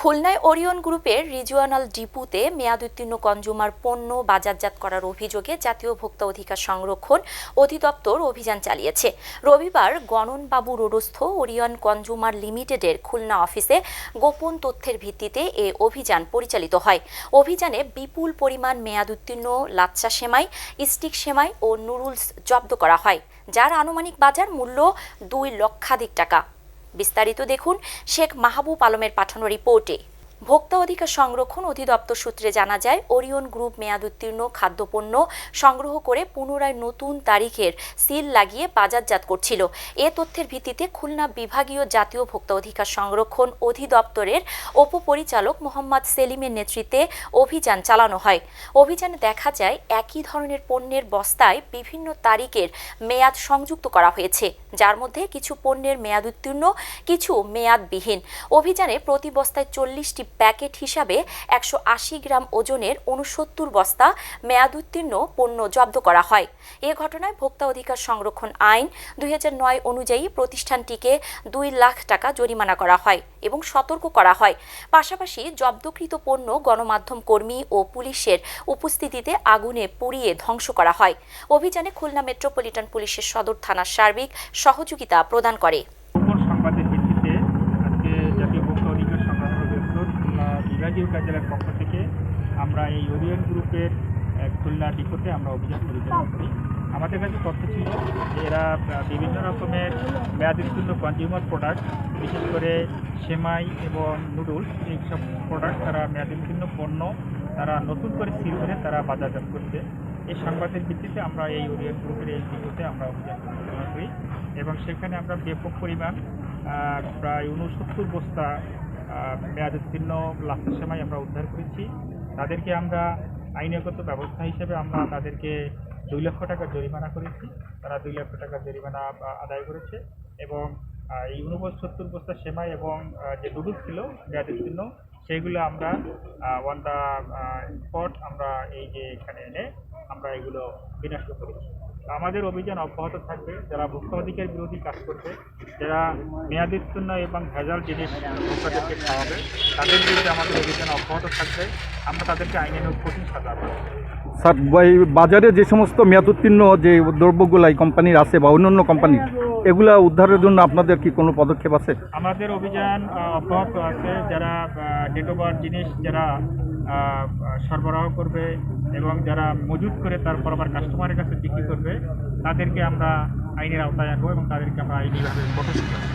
খুলনায় ওরিয়ন গ্রুপের regional ডিপুতে মেয়াদোত্তীর্ণ consumer পণ্য বাজারজাত করার অভিযোগে জাতীয় ভোক্তা অধিকার সংরক্ষণ অধিদপ্তর অভিযান চালিয়েছে। রবিবার গণনবাবু রোডস্থ ওরিয়ন কনজুমার লিমিটেডের খুলনা অফিসে গোপন তথ্যের ভিত্তিতে এ অভিযান পরিচালিত হয়। অভিযানে বিপুল পরিমাণ মেয়াদোত্তীর্ণ লাচ্চা সেমাই স্টিক সেমাই ও নুডলস জব্দ করা হয়, যার আনুমানিক বাজার মূল্য দুই লক্ষাধিক টাকা। বিস্তারিত দেখুন শেখ মাহবুব আলমের পাঠানো রিপোর্টে। ভোক্তা অধিকার সংরক্ষণ অধিদপ্তর সূত্রে জানা যায়, ওরিয়ন গ্রুপ মেয়াদোত্তীর্ণ খাদ্যপণ্য সংগ্রহ করে পুনরায় নতুন তারিখের সিল লাগিয়ে বাজারজাত করছিল। এ তথ্যের ভিত্তিতে খুলনা বিভাগীয় জাতীয় ভোক্তা অধিকার সংরক্ষণ অধিদপ্তরের উপপরিচালক মোহাম্মদ সেলিমের নেতৃত্বে অভিযান চালানো হয়। অভিযানে দেখা যায়, একই ধরনের পণ্যের বস্তায় বিভিন্ন তারিখের মেয়াদ সংযুক্ত করা হয়েছে, যার মধ্যে কিছু পণ্যের মেয়াদ উত্তীর্ণ, কিছু মেয়াদবিহীন। অভিযানে প্রতি বস্তায় চল্লিশটি প্যাকেট হিসাবে একশো আশি গ্রাম ওজনের উনসত্তর বস্তা মেয়াদ উত্তীর্ণ পণ্য জব্দ করা হয়। এ ঘটনায় ভোক্তা অধিকার সংরক্ষণ আইন দুই হাজার নয় অনুযায়ী প্রতিষ্ঠানটিকে দুই লাখ টাকা জরিমানা করা হয় এবং সতর্ক করা হয়। পাশাপাশি জব্দকৃত পণ্য গণমাধ্যম কর্মী ও পুলিশের উপস্থিতিতে আগুনে পুড়িয়ে ধ্বংস করা হয়। অভিযানে খুলনা মেট্রোপলিটন পুলিশের সদর থানার সার্বিক সহযোগিতা প্রদান করে গোপন সংবাদের ভিত্তিতে আজকে জাতীয় ভোক্তা অধিকার সংরক্ষণ অধিদপ্তর খুলনা বিভাগীয় কার্যালয়ের পক্ষ থেকে আমরা এই ওরিয়ন গ্রুপের খুলনা ডিপোতে আমরা অভিযান পরিচালনা করি। আমাদের কাছে তথ্য ছিল যে এরা বিভিন্ন রকমের মেয়াদের মেয়াদোত্তীর্ণ কনজিউমার প্রোডাক্ট বিশেষ করে সেমাই এবং নুডলস এইসব প্রোডাক্ট তারা মেয়াদোত্তীর্ণ পণ্য তারা নতুন করে সিল করে তারা বাজারজাত করছে। এই সংবাদের ভিত্তিতে আমরা এই ওরিয়ন গ্রুপের এই ডিপোতে আমরা অভিযান পরিচালনা করি এবং সেখানে আমরা ব্যাপক পরিমাণ প্রায় উনসত্তর বস্তা মেয়াদোত্তীর্ণ লাস্টার সময় আমরা উদ্ধার করেছি। তাদেরকে আমরা আইনগত ব্যবস্থা হিসেবে আমরা তাদেরকে দুই লক্ষ টাকা জরিমানা করেছি। তারা দুই লক্ষ টাকা জরিমানা আদায় করেছে এবং এই উনসত্তর বস্তা সেমাই এবং যে নুডলস ছিল মেয়াদোত্তীর্ণ সেইগুলো আমরা ওয়ান দ্য স্পট আমরা এই যে এখানে এনে আমরা এগুলো বিনষ্ট করেছি। আমাদের অভিযান অব্যাহত থাকবে। যারা ভোক্তাধিকার বিরোধী কাজ করবে, যারা মেয়াদোত্তীর্ণ এবং ভেজাল জিনিস ভোক্তাদেরকে খাওয়াবে, তাদের বিরুদ্ধে আমাদের অভিযান অব্যাহত থাকবে। আমরা তাদেরকে আইনের কঠিন সাজা স্যার বাজারে যে সমস্ত মেয়াদোত্তীর্ণ যে দ্রব্যগুলো এই কোম্পানির আছে বা অন্য অন্য কোম্পানির এগুলা উদ্ধারের জন্য আপনাদের কি কোনো পদক্ষেপ আছে আমাদের অভিযান অব্যাহত আছে যারা ডেট ওভার জিনিস যারা সরবরাহ করবে এবং যারা মজুত করে তারপর আবার কাস্টমারের কাছে বিক্রি করবে, তাদেরকে আমরা আইনের আওতায় আনব এবং তাদেরকে আমরা আইনিভাবে কঠোর।